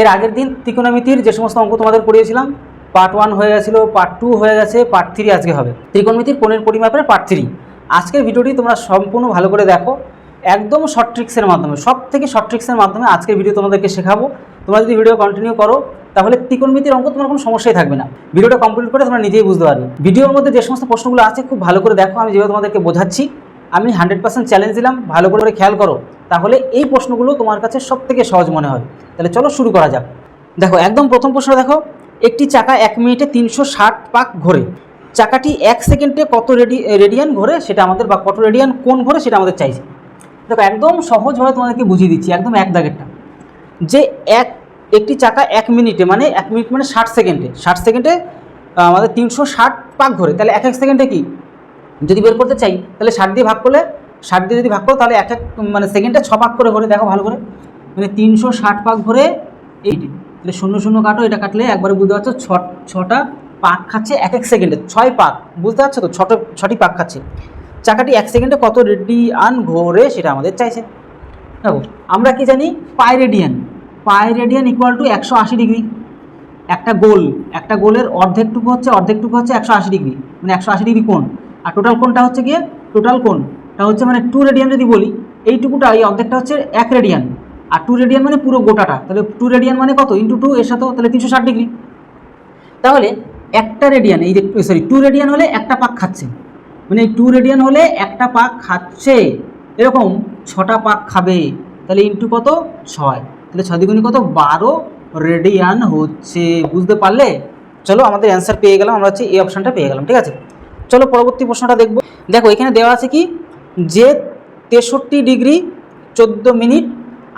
এর আগের দিন ত্রিকোণমিতির যে সমস্ত অঙ্ক তোমাদের পড়িয়েছিলাম পার্ট ওয়ান হয়ে গেছিল পার্ট টু হয়ে গেছে পার্ট থ্রি আজকে হবে। ত্রিকোণমিতির কোণের পরিমাপের পার্ট থ্রি আজকের ভিডিওটি তোমরা সম্পূর্ণ ভালো করে দেখো। একদম শর্ট ট্রিক্সের মাধ্যমে সব থেকে শর্ট ট্রিক্সের মাধ্যমে আজকের ভিডিও তোমাদেরকে শেখাবো। তোমরা যদি ভিডিও কন্টিনিউ করো, তাহলে ত্রিকোণমিতির অঙ্ক তোমার কোনো সমস্যাই থাকবে না। ভিডিওটা কমপ্লিট করে তোমরা নিজেই বুঝতে পারবে। ভিডিওর মধ্যে যে সমস্ত প্রশ্নগুলো আছে, খুব ভালো করে দেখো, আমি যেভাবে তোমাদেরকে বোঝাচ্ছি, আমি হান্ড্রেড পার্সেন্ট চ্যালেঞ্জ দিলাম, ভালো করে খেয়াল করো। তাহলে এই প্রশ্নগুলো তোমার কাছে সব থেকে সহজ মনে হয় তাহলে চলো শুরু করা যাক। দেখো, একদম প্রথম প্রশ্ন দেখো, একটি চাকা এক মিনিটে তিনশো ষাট পাক ঘোরে। চাকাটি এক সেকেন্ডে কত রেডি রেডিয়ান ঘোরে সেটা আমাদের বা কত রেডিয়ান কোন ঘোরে সেটা আমাদের চাইছে। দেখো, একদম সহজভাবে তোমাদেরকে বুঝিয়ে দিচ্ছি, একদম এক দাগেরটা। যে এক, একটি চাকা এক মিনিটে মানে এক মিনিট মানে ষাট সেকেন্ডে ষাট সেকেন্ডে আমাদের তিনশো ষাট পাক ঘোরে, তাহলে এক এক সেকেন্ডে কি? যদি বের করতে চাই, তাহলে ষাট দিয়ে ভাগ করলে, ষাট দিয়ে যদি ভাগ করো, তাহলে এক এক মানে সেকেন্ডে ছ পাক করে ঘোরে, দেখো ভালো করে। মানে তিনশো ষাট পাক ঘোরে এইটি তাহলে শূন্য শূন্য কাটো, এটা কাটলে একবারে বুঝতে পারছ, ছ, ছটা পাক খাচ্ছে এক এক সেকেন্ডে, ছয় পাক, বুঝতে পারছ তো? ছটা, ছটি পাক খাচ্ছে। চাকাটি এক সেকেন্ডে কত রেডিয়ান ঘোরে সেটা আমাদের চাইছে। দেখো, আমরা কি জানি? Pi radian. Pi radian equal to একশো আশি ডিগ্রি। একটা গোল, একটা গোলের অর্ধেকটুকু হচ্ছে অর্ধেকটুকু হচ্ছে একশো আশি ডিগ্রি। মানে একশো আশি ডিগ্রি কোণ। আর টোটাল কোণটা হচ্ছে গিয়ে টোটাল কোণটা হচ্ছে মানে টু রেডিয়ান যদি বলি এইটুকুটা এই অর্ধেকটা হচ্ছে এক রেডিয়ান আর টু রেডিয়ান মানে পুরো গোটাটা, তাহলে টু রেডিয়ান মানে কত? ইন্টু টু এর সাথেও তাহলে তিনশো ষাট ডিগ্রি তাহলে একটা রেডিয়ান এই যে সরি টু রেডিয়ান হলে একটা পাক খাচ্ছে। মানে টু রেডিয়ান হলে একটা পাক খাচ্ছে। এরকম ছটা পাক খাবে। তাহলে ইন্টু কত? ছয়। তাহলে ছয় দ্বিগুণী কত? বারো রেডিয়ান হচ্ছে। বুঝতে পারলে? চলো আমাদের অ্যান্সার পেয়ে গেলাম, আমরা হচ্ছে এই অপশানটা পেয়ে গেলাম, ঠিক আছে? চলো পরবর্তী প্রশ্নটা দেখব। দেখো, এখানে দেওয়া আছে কি? যে তেষট্টি ডিগ্রি চোদ্দ মিনিট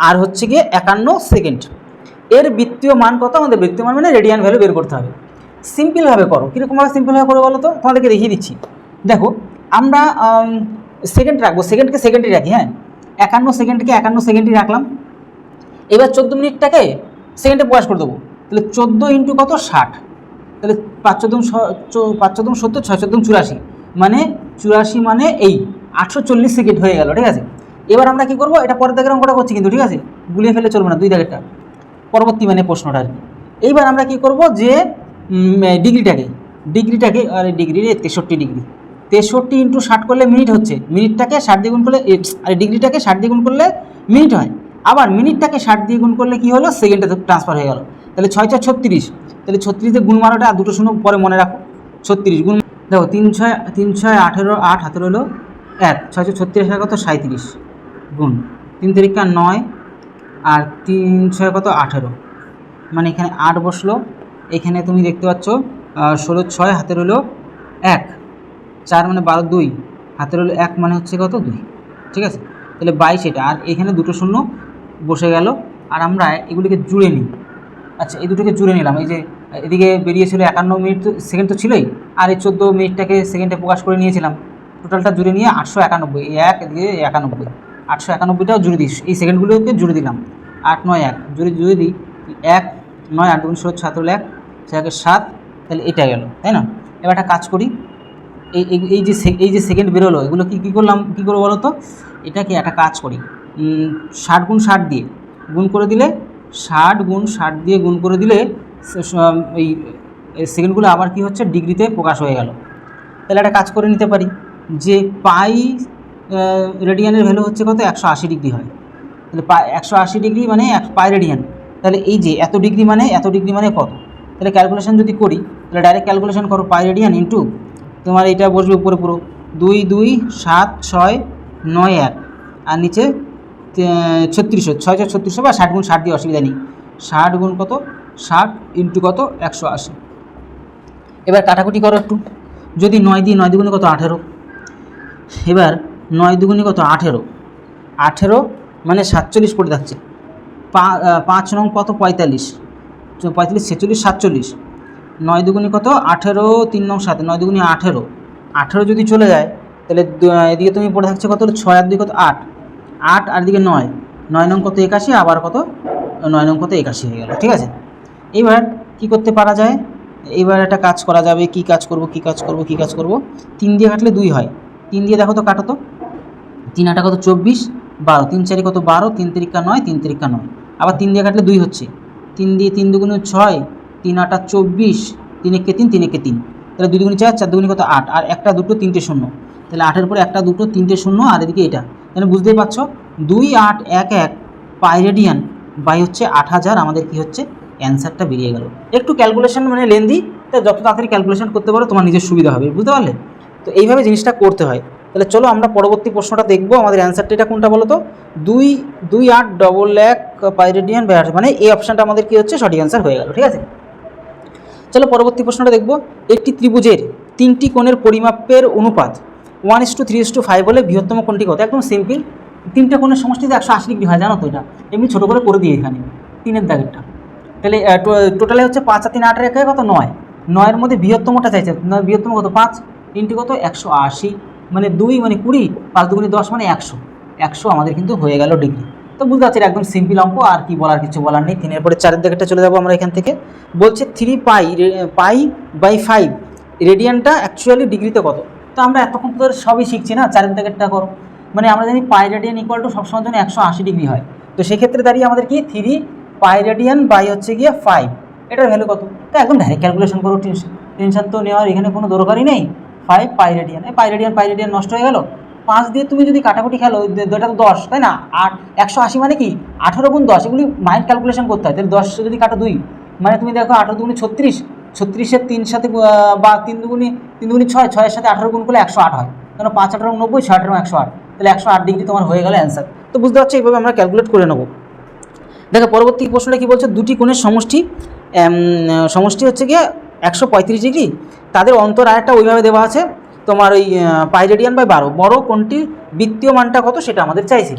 আর হচ্ছে গিয়ে একান্ন সেকেন্ড এর বৃত্তীয় মান কত? আমাদের বৃত্তীয় মান মানে রেডিয়ান ভ্যালু বের করতে হবে। সিম্পলভাবে করো। কীরকমভাবে সিম্পলভাবে করো বলো তো? তোমাদেরকে দেখিয়ে দিচ্ছি। দেখো, আমরা সেকেন্ড রাখব। সেকেন্ডকে সেকেন্ডই রাখি হ্যাঁ? একান্ন সেকেন্ডকে একান্ন সেকেন্ডই রাখলাম। এবার চোদ্দ মিনিটটাকে সেকেন্ডে প্রকাশ করে দেবো। তাহলে চোদ্দ ইন্টু কত? ষাট। তাহলে পাঁচ চোদ্দম পাঁচ চোদ্দম সত্তর, ছয় চোদ্দম চুরাশি। মানে চুরাশি মানে এই। আটশো চল্লিশ সেকেন্ড হয়ে গেল, ঠিক আছে? এবার আমরা কি করব? এটা পরের দাগের অঙ্কটা করছি কিন্তু, ঠিক আছে? গুলিয়ে ফেলে চলবে না, দুই দাগেরটা। পরবর্তী মানে প্রশ্নটা আর কি। এইবার আমরা কি করব যে ডিগ্রিটাকে ডিগ্রিটাকে, আরে ডিগ্রি রে, তেষট্টি ডিগ্রি। তেষট্টি ইন্টু ষাট করলে মিনিট হচ্ছে। মিনিটটাকে ষাট দিয়ে গুণ করলে আরে ডিগ্রিটাকে ষাট দিয়ে গুণ করলে মিনিট হয়। আবার মিনিটটাকে ষাট দিয়ে গুণ করলে কি হলো? সেকেন্ডে ট্রান্সফার হয়ে গেল। তাহলে ছয় ছয় ছত্রিশ। তাহলে ছত্রিশে গুণ মারোটা দুটো শূন্য পরে মনে রাখো। ছত্রিশ গুণ, দেখো, তিন ছয় তিন ছয় আঠেরো, আট হাতের হলো এক। ছয় ছয় ছত্রিশ কত? সাঁত্রিশ গুণ। তিন তারিখা নয় আর তিন ছয় কত? আঠেরো। মানে এখানে আট বসল। এখানে তুমি দেখতে পাচ্ছ ষোলো ছয়, হাতের হলো এক। চার মানে বারো দুই, হাতের হলো এক মানে হচ্ছে কত? দুই। ঠিক আছে? তাহলে বাইশ এটা। আর এখানে দুটো শূন্য বসে গেল। আর আমরা এগুলিকে জুড়ে নিই। আচ্ছা এই দুটোকে জুড়ে নিলাম। এই যে এদিকে বেরিয়েছিল একান্ন মিনিট তো সেকেন্ড তো ছিলই। আর এই চোদ্দ মিনিটটাকে সেকেন্ডে প্রকাশ করে নিয়েছিলাম। টোটালটা জুড়ে নিয়ে আটশো একানব্বই। এক, এদিকে একানব্বই। আটশো একানব্বইটাও জুড়ে দিস। এই সেকেন্ডগুলোকে জুড়ে দিলাম। আট নয় এক। জুড়ে জুড়ে দিই। এক, নয়, আট দুগুণ ষোলো ছাত্র এক। সেটাকে সাত। তাহলে এটা গেল তাই না? এবার একটা কাজ করি। এই, এই- যে এই যে সেকেন্ড বেরোলো, এগুলো কি, কী করলাম, কী করব বলো তো? এটাকে একটা কাজ করি। ষাট গুণ ষাট দিয়ে। গুণ করে দিলে, ষাট গুণ ষাট দিয়ে গুণ করে দিলে এই সেকেন্ডগুলো আবার কি হচ্ছে? ডিগ্রিতে প্রকাশ হয়ে গেল। তাহলে একটা কাজ করে নিতে পারি। যে পাই রেডিয়ানের ভ্যালু হচ্ছে কত? একশো আশি ডিগ্রি হয়। তাহলে পা, একশো আশি ডিগ্রি মানে এক, পাই রেডিয়ান তাহলে এই যে এত ডিগ্রি মানে এত ডিগ্রি মানে কত? তাহলে ক্যালকুলেশন যদি করি, তাহলে ডাইরেক্ট ক্যালকুলেশন করো পাই রেডিয়ান ইন্টু তোমার এটা বসবে উপরে পুরো। দুই দুই, সাত, ছয়, নয়, এক। আর নিচে ছত্রিশশো। ছয় ছয়, ছত্রিশশো বা ষাট গুণ ষাট দিয়ে অসুবিধা নেই। ষাট গুণ কত? ষাট ইন্টু কত? একশো আশি। এবার কাটাকুটি করো একটু। যদি নয় দিয়ে, নয় দুগুণে কত? আঠেরো। এবার নয় দুগুণে কত? আঠেরো। আঠেরো মানে সাতচল্লিশ পড়ে থাকছে। পাঁচ নং কত? পঁয়তাল্লিশ। পঁয়তাল্লিশ, ছেচল্লিশ, সাতচল্লিশ। নয় দুগুণে কত? আঠেরো, তিন নং সাত। নয় দুগুণে আঠেরো। আঠেরো যদি চলে যায়, তাহলে এদিকে তুমি পড়ে থাকছে কত ছয় আর দুই কত? আট। আট আর দিকে নয়। নয় নং কত? একাশি, আবার কত? নয় নং কত? একাশি হয়ে গেল, ঠিক আছে? এবার কি করতে পারা যায়? এবার একটা কাজ করা যাবে। কি কাজ করব, কি কাজ করব, কি কাজ করব? তিন দিয়ে কাটলে দুই হয়। তিন দিয়ে দেখো তো কাটো তো। তিন আটা কত চব্বিশ? বারো। তিন চারি কত বারো? তিন তিরিকা নয়, তিন তিরিকা নয়। আবার তিন দিয়ে কাটলে দুই হচ্ছে। তিন দিয়ে তিন দুগুণে ছয়, তিন আটা চব্বিশ, তিন একে তিন তিন একে তিন। তাহলে দুই দুগুণে চার চার দুগুণে কত আট? আর একটা দুটো তিনটে শূন্য। তাহলে আটের পরে একটা দুটো তিনটে শূন্য, আর এদিকে এটা। তাহলে বুঝতেই পারছ? দুই আট এক এক পাইরেডিয়ান বাই হচ্ছে আট হাজার। আমাদের কি হচ্ছে? অ্যান্সারটা বেরিয়ে গেল। একটু ক্যালকুলেশন মানে লেন্দি তা যত তাড়াতাড়ি ক্যালকুলেশন করতে পারো, তোমার নিজের সুবিধা হবে। বুঝতে পারলে? তো এইভাবে জিনিসটা করতে হয়। তাহলে চলো আমরা পরবর্তী প্রশ্নটা দেখব, আমাদের অ্যান্সারটা এটা কোনটা বলো তো দুই দুই আট ডবল এক পাইরেডিয়ান আট মানে এই অপশানটা আমাদের কী হচ্ছে? সঠিক অ্যান্সার হয়ে গেল, ঠিক আছে? চলো পরবর্তী প্রশ্নটা দেখব, একটি ত্রিভুজের তিনটি কোণের পরিমাপের অনুপাত one is to three is to five হলে বৃহত্তম কোণটি কত? একদম সিম্পল তিনটে কোণের সমষ্টিতে একশো আশি ডিগ্রি হয়, জানো তো এটা? এমনি ছোটো করে করে দিই এখানে, তিনের দাগেরটা। তাহলে টোটালে হচ্ছে পাঁচ আর তিন, আট রেখে কত? নয়। নয়ের মধ্যে বৃহত্তমটা চাইছে বৃহত্তম কত? পাঁচ। ইন্টু কত? একশো আশি। মানে দুই মানে কুড়ি, পাঁচ দুগুণে দশ মানে একশো। একশো আমাদের কিন্তু হয়ে গেল ডিগ্রি। তো বুঝতে পারছি একদম সিম্পল অঙ্ক, আর কি বলার কিছু বলার নেই। তিনের পরে চারের দিকেটা চলে যাব আমরা এখান থেকে। বলছে three pi pi by five রেডিয়ানটা actually ডিগ্রিতে কত? তো আমরা এতক্ষণ তো সবই শিখছি না, চারের দিকেরটা করো। মানে আমরা জানি পাই রেডিয়ান ইকুয়াল টু সবসময় জন্য একশো আশি ডিগ্রি হয়। তো সেক্ষেত্রে দাঁড়িয়ে আমাদের কি? থ্রি পাই রেডিয়ান বাই হচ্ছে গিয়ে ফাইভ এটার ভ্যালু কত? তো একদম ডাইরেক্ট ক্যালকুলেশন করো টেনশন তো নেওয়ার এখানে কোনো দরকারই নেই। ফাইভ পাইরেডিয়ান এই পাই রেডিয়ান নষ্ট হয়ে গেল? পাঁচ দিয়ে তুমি যদি কাটাকুটি খেলো দুটা তো দশ, তাই না? আট একশো আশি মানে কি? আঠারো গুণ দশ, এগুলি মাইন্ড ক্যালকুলেশন করতে হয়। তাহলে দশ যদি কাটো দুই মানে তুমি দেখো আঠারো দুগুণি ছত্রিশ, ছত্রিশের তিন সাথে বা তিন দুগুণি তিন দুগুণি ছয়, ছয়ের সাথে আঠারো গুণ করলে একশো আট হয়। কেন পাঁচ, আঠারো, নব্বই, ছয়, আঠারো, একশো আট? তাহলে একশো আট ডিগ্রি তোমার হয়ে গেল অ্যান্সার তো বুঝতে পারছ? এইভাবে আমরা ক্যালকুলেট করে নেব। দেখো, পরবর্তী প্রশ্নটা কী বলছে? দুটি কোণের সমষ্টি সমষ্টি হচ্ছে গিয়ে একশো পঁয়ত্রিশ ডিগ্রি। তাদের অন্তর আরেকটা ওইভাবে দেওয়া আছে, তোমার ওই পাইরেডিয়ান বাই বারো। বড় কোনটি? বৃত্তীয় মানটা কত? সেটা আমাদের চাইছে।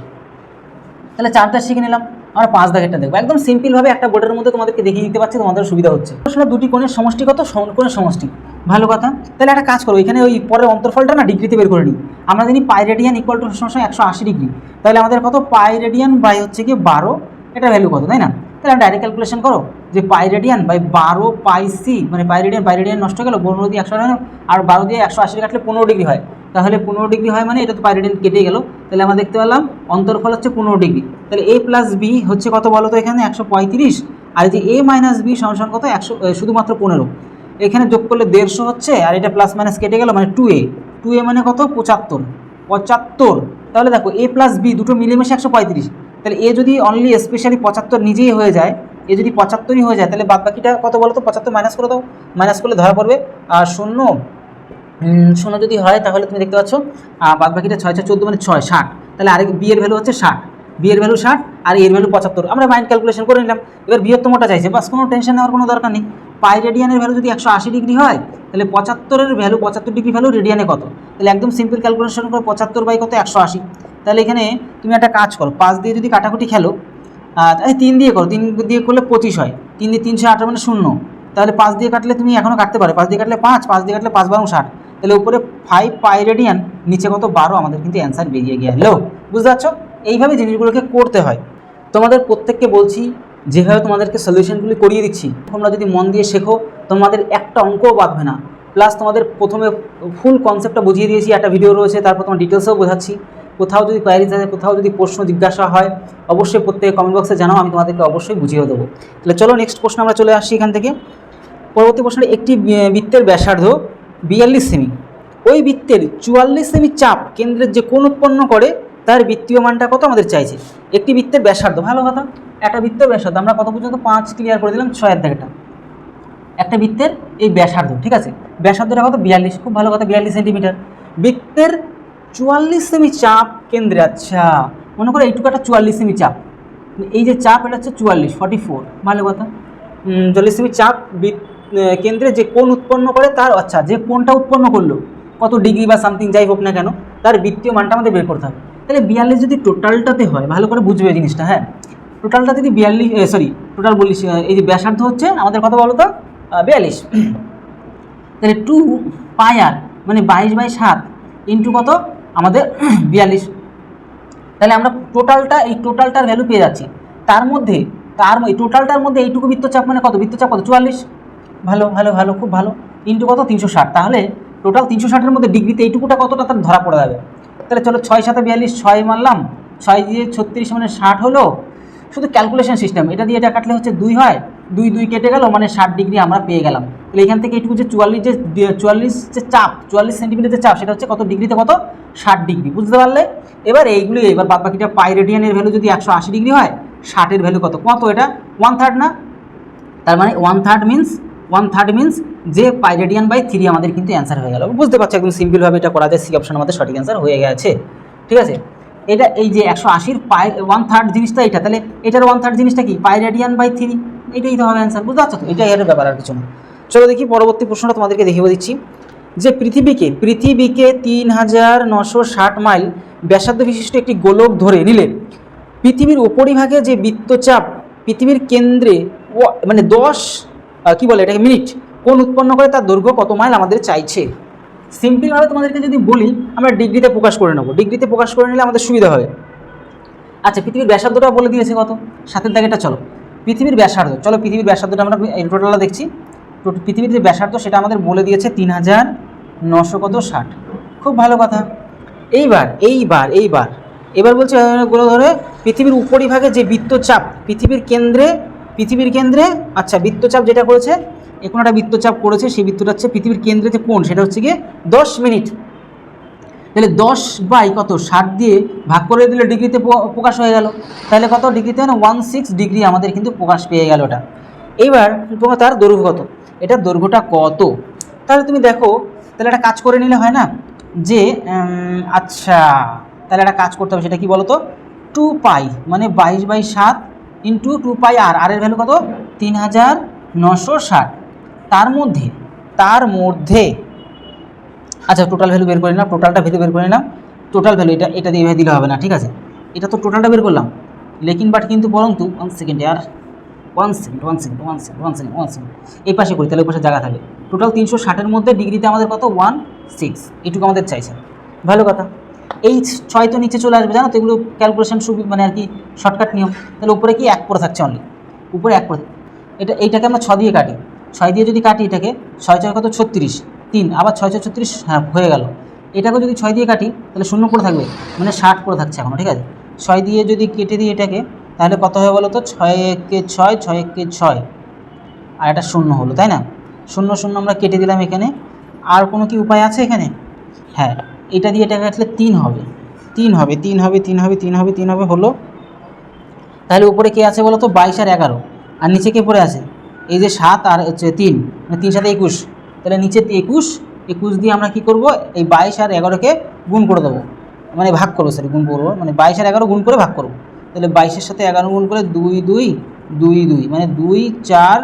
তাহলে চারটা শিখে নিলাম। আমরা পাঁচ দাগেরটা দেখব। একদম সিম্পলভাবে একটা বোর্ডের মধ্যে তোমাদেরকে দেখিয়ে দিতে পারছি তোমাদের সুবিধা হচ্ছে। আসলে দুটি কোণের সমষ্টি কত? কোণের সমষ্টি। ভালো কথা। তাহলে একটা কাজ করো, এখানে ওই পরের অন্তর্ফলটা না ডিগ্রিতে বের করে নিই। আমরা জানি পাই রেডিয়ান ইকুয়াল টু সমস্যা একশো আশি ডিগ্রি। তাহলে আমাদের কত? পাই রেডিয়ান বাই হচ্ছে কি বারো। এটা ভ্যালু কত? তাই না? তাহলে ডাইরেক্ট ক্যালকুলেশন করো। যে পাই রেডিয়ান বাই বারো পাই সি মানে পাই রেডিয়ান পাই রেডিয়ান নষ্ট গেল, পনেরো দিয়ে একশো আর বারো দিয়ে একশো আশি কাটলে পনেরো ডিগ্রি হয়। তাহলে পনেরো ডিগ্রি হয় মানে এটা তো পাই রেডিয়ান কেটে গেল। তাহলে আমরা দেখতে পেলাম, অন্তর্ফল হচ্ছে পনেরো ডিগ্রি। তাহলে এ প্লাস বি হচ্ছে কত বলো তো এখানে? একশো পঁয়ত্রিশ। আর যে এ মাইনাস বি সমান কত? একশো শুধুমাত্র পনেরো। এখানে যোগ করলে দেড়শো হচ্ছে, আর এটা প্লাস মাইনাস কেটে গেল মানে টু এ। টু এ মানে কত? পঁচাত্তর। পঁচাত্তর। তাহলে দেখো, এ প্লাস বি দুটো মিলেমিশে একশো পঁয়ত্রিশ। তাহলে এ যদি অনলি স্পেশালি পঁচাত্তর নিজেই হয়ে যায় এ যদি পঁচাত্তরই হয়ে যায়, তাহলে বাদ বাকিটা কত বলো তো পঁচাত্তর মাইনাস করে দাও। মাইনাস করলে ধরা পড়বে। আর শূন্য শূন্য যদি হয়, তাহলে তুমি দেখতে পাচ্ছ বাদ বাকিটা ছয় ছয়, চোদ্দ মানে ছয়, ষাট। তাহলে আরেক বি ভ্যালু হচ্ছে ষাট। বি ভ্যালু ষাট, আর এর ভ্যালু পঁচাত্তর। আমরা মাইন্ড ক্যালকুলেশন করে নিলাম। এবার বৃহত্তমটা চাইছে। বাস, কোনো টেনশন নেওয়ার কোনো দরকার নেই। পাই রেডিয়ানের ভ্যালু যদি একশো আশি ডিগ্রি হয়, তাহলে পঁচাত্তরের ভ্যালু পঁচাত্তর ডিগ্রি ভ্যালু রেডিয়ানে কত? তাহলে একদম সিম্পল ক্যালকুলেশন করো পঁচাত্তর বাই কত? একশো আশি। তাহলে এখানে তুমি একটা কাজ করো। পাঁচ দিয়ে যদি কাটাকুটি খেলো তিন দিয়ে করো, তিন দিয়ে করলে পঁচিশ হয়। তিন দিয়ে তিনশো আঠারো মানে শূন্য। তাহলে পাঁচ দিয়ে কাটলে তুমি এখনও কাটতে পারো। পাঁচ দিয়ে কাটলে পাঁচ পাঁচ দিয়ে কাটলে পাঁচ বারো ষাট। তাহলে উপরে ফাইভ পাই রেডিয়ান নিচে কত বারো, আমাদের কিন্তু অ্যান্সার বেরিয়ে গেলো বুঝতে পারছ? এইভাবে জিনিসগুলোকে করতে হয়। তোমাদের প্রত্যেককে বলছি, যেভাবে তোমাদেরকে সলিউশনগুলি করিয়ে দিচ্ছি, তোমরা যদি মন দিয়ে শেখো, তোমাদের একটা অঙ্কও বাঁধবে না। প্লাস তোমাদের প্রথমে ফুল কনসেপ্টটা বুঝিয়ে দিয়েছি, একটা ভিডিও রয়েছে, তারপর তোমার ডিটেলসও বোঝাচ্ছি। কোথাও যদি কোয়ারিজ আছে কোথাও যদি প্রশ্ন জিজ্ঞাসা হয়, অবশ্যই প্রত্যেকে কমেন্ট বক্সে জানাও, আমি তোমাদেরকে অবশ্যই বুঝিয়ে দেবো। তাহলে চলো নেক্সট প্রশ্ন আমরা চলে আসি এখান থেকে। পরবর্তী প্রশ্নে একটি বৃত্তের ব্যাসার্ধ বিয়াল্লিশ সেমি। ওই বৃত্তের চুয়াল্লিশ সেমি চাপ কেন্দ্রের যে কোণ উৎপন্ন করে, তার বৃত্তীয় মানটা কত আমাদের চাইছে? একটি বৃত্তের ব্যাসার্ধ, ভালো কথা। একটা বৃত্তের ব্যাসার্ধ, আমরা কত পর্যন্ত? পাঁচ ক্লিয়ার করে দিলাম, ছয়ের দাগেটা একটা। বৃত্তের এই ব্যাসার্ধ, ঠিক আছে? ব্যাসার্ধটা কত? বিয়াল্লিশ, খুব ভালো কথা, বিয়াল্লিশ সেন্টিমিটার বৃত্তের চুয়াল্লিশ সেমি চাপ কেন্দ্রে আচ্ছা। মনে করো এইটুকু একটা চুয়াল্লিশ সেমি চাপ। এই যে চাপ, এটা হচ্ছে চুয়াল্লিশ ফর্টি ফোর ভালো কথা। চল্লিশ সেমি চাপ কেন্দ্রে যে কোন উৎপন্ন করে, তার আচ্ছা যে কোনটা উৎপন্ন করল, কত ডিগ্রি বা সামথিং যাই হোক না কেন, তার বৃত্তীয় মানটা আমাদের বের করতে হবে। তাহলে বিয়াল্লিশ যদি টোটালটাতে হয়, ভালো করে বুঝবে জিনিসটা হ্যাঁ? টোটালটা যদি বিয়াল্লিশ সরি টোটাল বলিস এই যে ব্যাসার্ধ হচ্ছে, আমাদের কথা বলো তো বিয়াল্লিশ। তাহলে টু পাই আর মানে বাইশ বাই সাত ইন্টু কত? আমাদের বিয়াল্লিশ। তাহলে আমরা টোটালটা এই টোটালটার ভ্যালু পেয়ে যাচ্ছি। তার মধ্যে, তার এই টোটালটার মধ্যে এইটুকু বৃত্তচাপ মানে কত? বৃত্তচাপ কত? চুয়াল্লিশ। ভালো ভালো ভালো, খুব ভালো। ইন্টু কত? তিনশো ষাট। তাহলে টোটাল তিনশো ষাটের মধ্যে ডিগ্রিতে এইটুকুটা কতটা? তার ধরা পড়ে যাবে। তাহলে চলো ছয় সাথে বিয়াল্লিশ, ছয় মারলাম। ছয় দিয়ে ছত্রিশ মানে ষাট হলো। শুধু ক্যালকুলেশন সিস্টেম এটা দিয়ে এটা কাটলে হচ্ছে দুই হয়। দুই দুই কেটে গেল মানে ষাট ডিগ্রি আমরা পেয়ে গেলাম। তাহলে এখান থেকে এইটুকু যে চুয়াল্লিশ যে চুয়াল্লিশ যে চাপ, চুয়াল্লিশ সেন্টিমিটার যে চাপ, সেটা হচ্ছে কত ডিগ্রিতে কত? ষাট ডিগ্রি, বুঝতে পারলে? এবার এইগুলি, এবার বাদ বাকিটা পাই রেডিয়ানের ভ্যালু যদি একশো আশি ডিগ্রি হয়, ষাটের ভ্যালু কত? কত এটা? ওয়ান থার্ড না? তার মানে one third means one third means যে পাই রেডিয়ান বাই থ্রি আমাদের কিন্তু অ্যান্সার হয়ে গেল। বুঝতে পারছ? একদম সিম্পলভাবে এটা করা যায় সি অপশন আমাদের সঠিক অ্যান্সার হয়ে গেছে। ঠিক আছে? এটা এই যে একশো আশির পাই ওয়ান থার্ড জিনিসটা এটা, তাহলে এটার ওয়ান থার্ড জিনিসটা কি? পাই রেডিয়ান বাই থ্রি এটাই তো হবে অ্যান্সার বুঝতে পারছ তো? এটাই এর ব্যাপার আর কিছু না। চলো দেখি পরবর্তী প্রশ্নটা তোমাদেরকে দেখিয়ে দিচ্ছি। যে পৃথিবীকে পৃথিবীকে তিন হাজার নশো ষাট মাইল ব্যাসার্ধ বিশিষ্ট একটি গোলক ধরে নিলে, পৃথিবীর উপরিভাগে যে বৃত্তচাপ, পৃথিবীর কেন্দ্রে মানে দশ কি বলে এটাকে, মিনিট কোন উৎপন্ন করে তার দৈর্ঘ্য কত মাইল আমাদের চাইছে? সিম্পলভাবে তোমাদেরকে যদি বলি, আমরা ডিগ্রিতে প্রকাশ করে নেব। ডিগ্রিতে প্রকাশ করে নিলে আমাদের সুবিধা হবে। আচ্ছা পৃথিবীর ব্যাসার্ধটা বলে দিয়েছে কত? সাতের দাগেটা চলো। পৃথিবীর ব্যাসার্ধ, চলো পৃথিবীর ব্যাসার্ধটা আমরা এই টোটালটা দেখছি। পৃথিবীর যে ব্যাসার্ধ, সেটা আমাদের বলে দিয়েছে তিন হাজার নশো কত? ষাট। খুব ভালো কথা। এইবার এইবার এইবার। এবার বলছে গুলো ধরে, পৃথিবীর উপরিভাগে যে বৃত্তচাপ, পৃথিবীর কেন্দ্রে পৃথিবীর কেন্দ্রে আচ্ছা বৃত্তচাপ যেটা করেছে এখন একটা বৃত্তচাপ করেছে, সেই বৃত্তটা হচ্ছে পৃথিবীর কেন্দ্রে যে কোণ, সেটা হচ্ছে গিয়ে দশ মিনিট। তাহলে দশ বাই কত? ষাট দিয়ে ভাগ করে দিলে ডিগ্রিতে প্রকাশ হয়ে গেল। তাহলে কত? ডিগ্রিতে মানে ওয়ান সিক্স ডিগ্রি আমাদের কিন্তু প্রকাশ পেয়ে গেল ওটা এইবার তোমার তার দৈর্ঘ্য কত? এটার দৈর্ঘ্যটা কত? তাহলে তুমি দেখো, তাহলে একটা কাজ করে নিলে হয় না? যে আচ্ছা তাহলে একটা কাজ করতে হবে, সেটা কি বলো তো টু পাই মানে বাইশ বাই সাত ইন্টু টু পাই আর আর এর ভ্যালু কত? তিন হাজার নশো ষাট। তার মধ্যে তার মধ্যে। আচ্ছা টোটাল ভ্যালু বের করে নিলাম টোটালটা ভ্যালু বের করে নিলাম টোটাল ভ্যালু এটা এটা দিয়ে দিলে হবে না, ঠিক আছে? এটা তো টোটালটা বের করলাম। লেকিন বাট কিন্তু পরন্তু ওয়ান সেকেন্ড আর one second one second one second one second one second এই পাশে করি, তাহলে ওই পাশে জায়গা থাকে টোটাল তিনশো ষাটের মধ্যে ডিগ্রিতে আমাদের কত? ওয়ান সিক্স এটুকু আমাদের চাইছে। ভালো কথা। এই ছয় তো নিচে চলে আসবে, জানো তো? এগুলো ক্যালকুলেশন সুবি মানে আর কি শর্টকাট নিয়ম। তাহলে উপরে কি এক পরে থাকছে অনলি উপরে এক পরে এটা, এইটাকে আমরা ছ দিয়ে কাটি। ছয় দিয়ে যদি কাটি এটাকে, ছয় ছয় কত ছত্রিশ? তিন, আবার ছয় ছয় ছত্রিশ হ্যাঁ হয়ে গেল। এটাকে যদি ছয় দিয়ে কাটি, তাহলে শূন্য পড়ে থাকবে মানে ষাট পড়ে থাকছে এখনও ঠিক আছে? ছয় দিয়ে যদি কেটে দিই এটাকে, তাহলে কত হবে বলো তো ছয় একে ছয় ছয় একে ছয়। আর এটা শূন্য হলো, তাই না? শূন্য শূন্য আমরা কেটে দিলাম এখানে। আর কোনো কি উপায় আছে এখানে? হ্যাঁ এটা দিয়ে এটা কাটলে তিন হবে। তিন হবে তিন হবে তিন হবে তিন হবে তিন হবে, হলো। তাহলে উপরে কে আছে বলো তো বাইশ আর এগারো। আর নিচে কে পড়ে আছে? এই যে সাত আর হচ্ছে তিন মানে তিন সাথে একুশ। তাহলে নিচে একুশ একুশ দিয়ে আমরা কি করব? এই বাইশ আর এগারোকে গুণ করে দেবো। মানে ভাগ করব সরি গুণ করব। মানে বাইশ আর এগারো গুণ করে ভাগ করব। তাহলে বাইশের সাথে এগারো গুণ করে দুই দুই দুই দুই মানে দুই, চার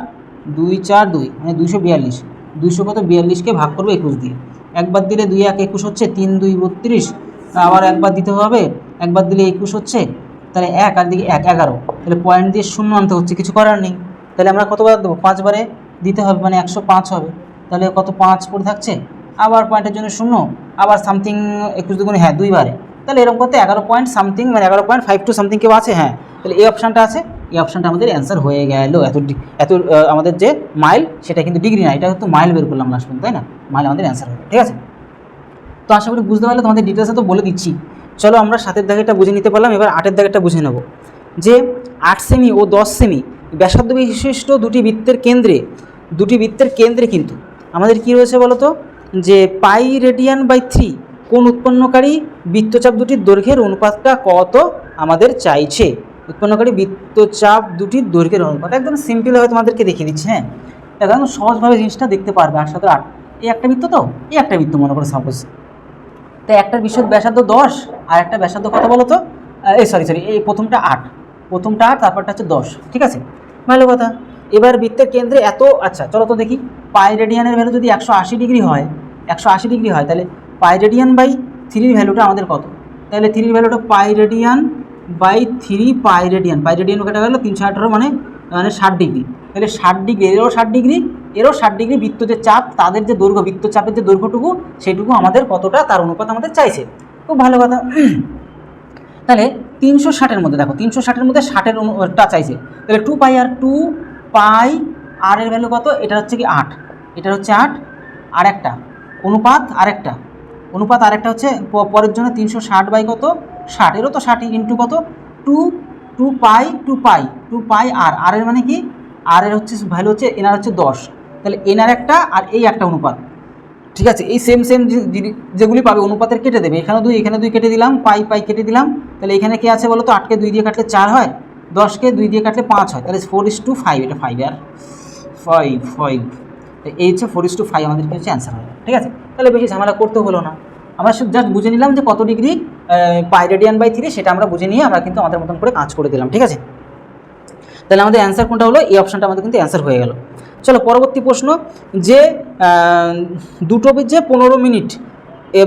দুই চার, দুই মানে দুশো বিয়াল্লিশ। দুশো কত? বিয়াল্লিশকে ভাগ করব একুশ দিয়ে। একবার দিলে দুই, এক, একুশ হচ্ছে তিন, দুই, বত্রিশ। আবার একবার দিতে হবে। একবার দিলে একুশ হচ্ছে, তাহলে এক, আর দিকে এক, এগারো। তাহলে পয়েন্ট দিয়ে শূন্য আনতে হচ্ছে, কিছু করার নেই। তাহলে আমরা কতবার দেবো? পাঁচবারে দিতে হবে মানে একশো পাঁচ হবে। তাহলে কত পাঁচ পড়ে থাকছে? আবার পয়েন্টের জন্য শূন্য, আবার সামথিং একুশ দুগুণে হ্যাঁ দুইবারে। তাহলে এরকম করতে এগারো পয়েন্ট সামথিং মানে এগারো পয়েন্ট ফাইভ টু সামথিং কেউ আছে? হ্যাঁ। তাহলে এই অপশানটা আছে। এই অপশানটা আমাদের অ্যান্সার হয়ে গেল। এত এত আমাদের যে মাইল সেটা কিন্তু ডিগ্রি না, এটা হয়তো মাইল বের করলাম লাস্ট পর্যন্ত তাই না? মাইল আমাদের অ্যান্সার হবে ঠিক আছে? তো আশা করি বুঝতে পারলে তোমাদের ডিটেলসে তো বলে দিচ্ছি। চলো আমরা সাতের দাগেরটা বুঝে নিতে পারলাম, এবার আটের দাগেরটা বুঝে নেব। যে আট সেমি ও দশ সেমি ব্যাসার্ধ বিশিষ্ট দুটি বৃত্তের কেন্দ্রে, দুটি বৃত্তের কেন্দ্রে কিন্তু। আমাদের কি রয়েছে বলো তো যে পাই রেডিয়ান বাই থ্রি, কোন উৎপন্নকারী বৃত্তচাপ দুটির দৈর্ঘ্যের অনুপাতটা কত আমাদের চাইছে? উৎপন্নকারী বৃত্তচাপ দুটির দৈর্ঘ্যের অনুপাত। একদম সিম্পল সিম্পলভাবে তোমাদেরকে দেখিয়ে দিচ্ছি হ্যাঁ? একদম সহজভাবে জিনিসটা দেখতে পারবে, আট আট। এই একটা বৃত্ত তো? এই একটা বৃত্ত মনে করো সাপোজ তাই একটা বিশ্বর ব্যাসার্ধ দশ, আর একটা ব্যাসার্ধ কত বলো তো এই সরি সরি এই প্রথমটা আট। প্রথমটা আট তারপরটা হচ্ছে দশ, ঠিক আছে? ভালো কথা। এবার বৃত্তের কেন্দ্রে এত আচ্ছা চলো তো দেখি। পাই রেডিয়ানের ভ্যালু যদি একশো আশি ডিগ্রি হয়, একশো আশি ডিগ্রি হয়, তাহলে পাই রেডিয়ান বাই থ্রির ভ্যালুটা আমাদের কত? তাহলে থ্রির ভ্যালুটা pi radian by three pi radian. Pi radian কেটে গেলো তিনশো আঠারো মানে মানে ষাট ডিগ্রি। তাহলে ষাট ডিগ্রি, এরও ষাট ডিগ্রি, এরও ষাট ডিগ্রি বৃত্ত যে চাপ, তাদের যে দৈর্ঘ্য, বৃত্তচাপের যে দৈর্ঘ্যটুকু সেইটুকু আমাদের কতটা, তার অনুপাত আমাদের চাইছে। খুব ভালো কথা। তাহলে তিনশো ষাটের মধ্যে, দেখো, তিনশো ষাটের মধ্যে ষাটের অনুটা চাইছে। তাহলে টু পাই আর টু পাই আর এর ভ্যালু কত? এটা হচ্ছে কি আট। এটা হচ্ছে আট, আর একটা, অনুপাত আরেকটা অনুপাত আরেকটা হচ্ছে পরের জন্য তিনশো ষাট বাই কত? ষাট। এরও তো ষাট ইন্টু কত? Two two pi two pi two pi R R এর মানে কি? আর এর হচ্ছে ভ্যালু হচ্ছে এনার হচ্ছে দশ। তাহলে এনার একটা, আর এই একটা অনুপাত। ঠিক আছে, এই সেম সেম যেগুলি পাবে অনুপাতের কেটে দেবে। এখানে দুই এখানে দুই কেটে দিলাম, পাই পাই কেটে দিলাম। তাহলে এখানে কি আছে বলো তো আটকে দুই দিয়ে কাটলে চার হয়, দশকে দুই দিয়ে কাটলে পাঁচ হয়। তাহলে ফোর ইস টু ফাইভ এটা ফাইভ আর ফাইভ ফাইভ এই হচ্ছে ফোর ইস টু ফাইভ আমাদের কি হচ্ছে অ্যান্সার হবে ঠিক আছে? তাহলে বেশি ঝামেলা করতে হলো না। আমরা শুধু জাস্ট বুঝে নিলাম যে কত degree pi radian by three সেটা আমরা বুঝে নিয়ে আমরা কিন্তু আমাদের মতন করে কাজ করে দিলাম। ঠিক আছে? তাহলে আমাদের অ্যান্সার কোনটা হলো? এই অপশানটা আমাদের কিন্তু অ্যান্সার হয়ে গেল। চলো পরবর্তী প্রশ্ন, যে দুটো যে পনেরো মিনিট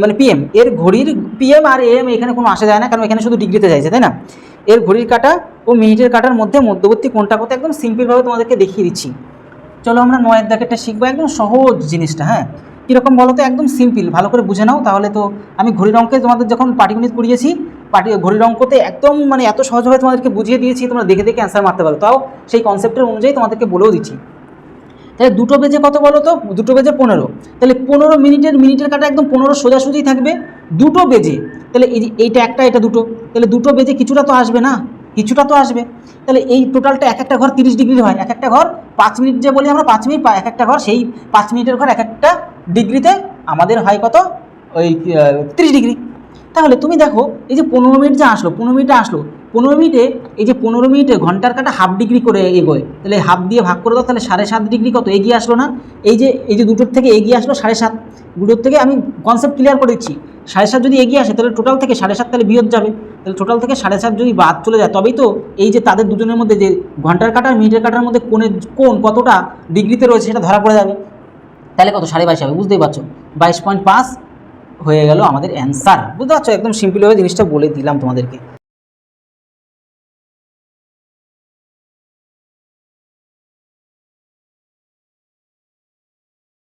মানে পিএম এর ঘড়ির পিএম আর এম এখানে কোনো আসা যায় না, কারণ এখানে শুধু ডিগ্রিতে যাইছে, তাই না? এর ঘড়ির কাটা ও মিনিটের কাটার মধ্যে মধ্যবর্তী কোনটা কত একদম সিম্পলভাবে তোমাদেরকে দেখিয়ে দিচ্ছি। চলো আমরা নয়ের দাগেরটা শিখব, একদম সহজ জিনিসটা হ্যাঁ? কীরকম বলো তো, একদম সিম্পল ভালো করে বুঝে নাও, তাহলে তো আমি ঘড়ির অঙ্কে তোমাদের যখন পাটিগণিত পড়িয়েছি পাটি ঘড়ির অঙ্কতে একদম মানে এত সহজভাবে তোমাদেরকে বুঝিয়ে দিয়েছি, তোমরা দেখে দেখে অ্যান্সার মারতে পারো। তাও সেই কনসেপ্টের অনুযায়ী তোমাদেরকে বলেও দিচ্ছি। তাহলে দুটো বেজে কত বলো তো? দুটো বেজে পনেরো। তাহলে পনেরো মিনিটের মিনিটের কাটা একদম পনেরো সোজাসুজি থাকবে। দুটো বেজে, তাহলে এই এইটা একটা, এটা দুটো, তাহলে দুটো বেজে কিছুটা তো আসবে না? কিছুটা তো আসবে। তাহলে এই টোটালটা এক একটা ঘর তিরিশ ডিগ্রির হয়। এক একটা ঘর পাঁচ মিনিট যে বলি আমরা, পাঁচ মিনিট এক একটা ঘর সেই পাঁচ মিনিটের ঘর এক একটা ডিগ্রিতে আমাদের হয় কত? ওই তিরিশ ডিগ্রি। তাহলে তুমি দেখো, এই যে পনেরো মিনিট যে আসলো, পনেরো মিনিটে আসলো, পনেরো মিনিটে এই যে পনেরো মিনিটে ঘণ্টার কাটা হাফ ডিগ্রি করে এগোয়, তাহলে হাফ দিয়ে ভাগ করে দাও, তাহলে সাড়ে সাত ডিগ্রি কত? এগিয়ে আসলো না? এই যে এই যে দুটোর থেকে এগিয়ে আসলো সাড়ে সাত, দুটোর থেকে আমি কনসেপ্ট ক্লিয়ার করে দিচ্ছি, সাড়ে সাত যদি এগিয়ে আসে, তাহলে টোটাল থেকে সাড়ে সাত তাহলে বিয়োগ যাবে, তাহলে টোটাল থেকে সাড়ে সাত যদি বাদ চলে যায়, তবেই তো এই যে তাদের দুজনের মধ্যে যে ঘণ্টার কাটা আর মিনিটের কাটার মধ্যে কোণের কোন কতটা ডিগ্রিতে রয়েছে সেটা ধরা পড়ে যাবে। তাহলে কত? সাড়ে বাইশ হবে, বুঝতেই পারছ? বাইশ পয়েন্ট পাঁচ হয়ে গেল আমাদের অ্যান্সার বুঝতে পারছ? একদম সিম্পলভাবে জিনিসটা বলে দিলাম তোমাদেরকে।